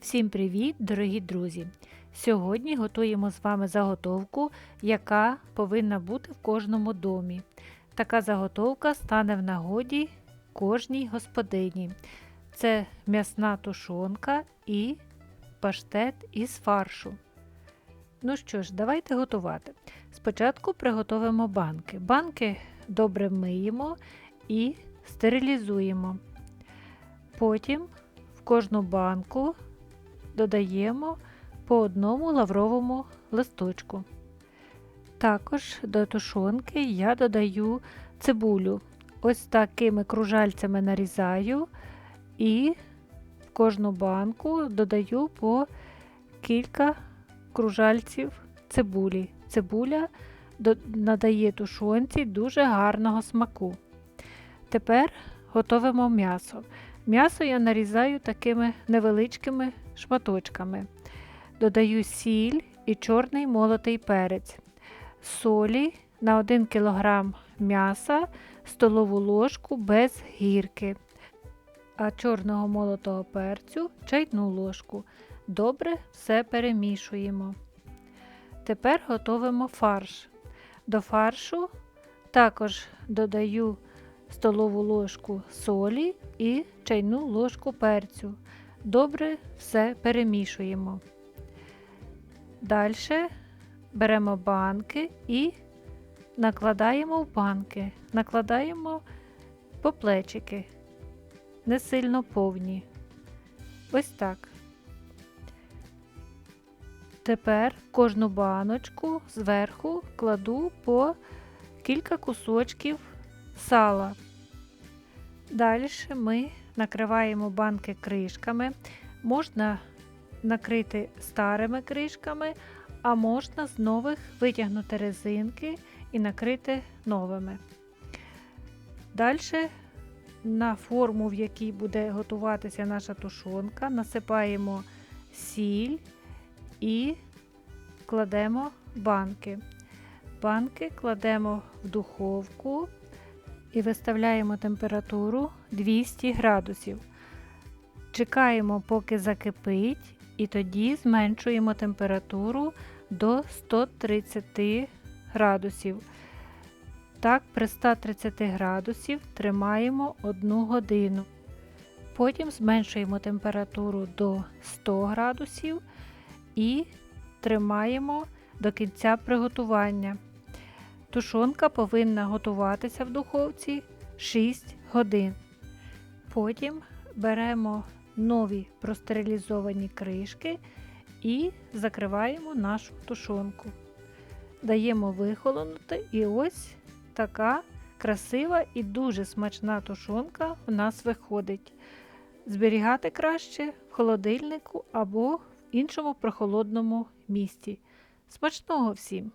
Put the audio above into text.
Всім привіт, дорогі друзі! Сьогодні готуємо з вами заготовку, яка повинна бути в кожному домі. Така заготовка стане в нагоді кожній господині. Це м'ясна тушонка і паштет із фаршу. Ну що ж, давайте готувати. Спочатку приготуємо банки. Банки добре миємо і стерилізуємо. Потім в кожну банку додаємо по одному лавровому листочку. Також до тушонки я додаю цибулю. Ось такими кружальцями нарізаю і в кожну банку додаю по кілька кружальців цибулі. Цибуля надає тушонці дуже гарного смаку. Тепер готуємо м'ясо. М'ясо я нарізаю такими невеличкими шматочками. Додаю сіль і чорний молотий перець, солі на 1 кг м'яса, столову ложку без гірки, а чорного молотого перцю чайну ложку. Добре все перемішуємо. Тепер готуємо фарш. До фаршу також додаю столову ложку солі і чайну ложку перцю. Добре все перемішуємо. Далі беремо банки і накладаємо в банки, накладаємо по плечики, не сильно повні. Ось так. Тепер кожну баночку зверху кладу по кілька кусочків сала. Далі ми накриваємо банки кришками. Можна накрити старими кришками, а можна з нових витягнути резинки і накрити новими. Далі на форму, в якій буде готуватися наша тушонка, насипаємо сіль і кладемо банки. Банки кладемо в духовку і виставляємо температуру 200 градусів. Чекаємо, поки закипить, і тоді зменшуємо температуру до 130 градусів. Так, при 130 градусів тримаємо 1 годину. Потім зменшуємо температуру до 100 градусів і тримаємо до кінця приготування. Тушонка повинна готуватися в духовці 6 годин. Потім беремо нові простерилізовані кришки і закриваємо нашу тушонку. Даємо вихолонути, і ось така красива і дуже смачна тушонка в нас виходить. Зберігати краще в холодильнику або в іншому прохолодному місці. Смачного всім!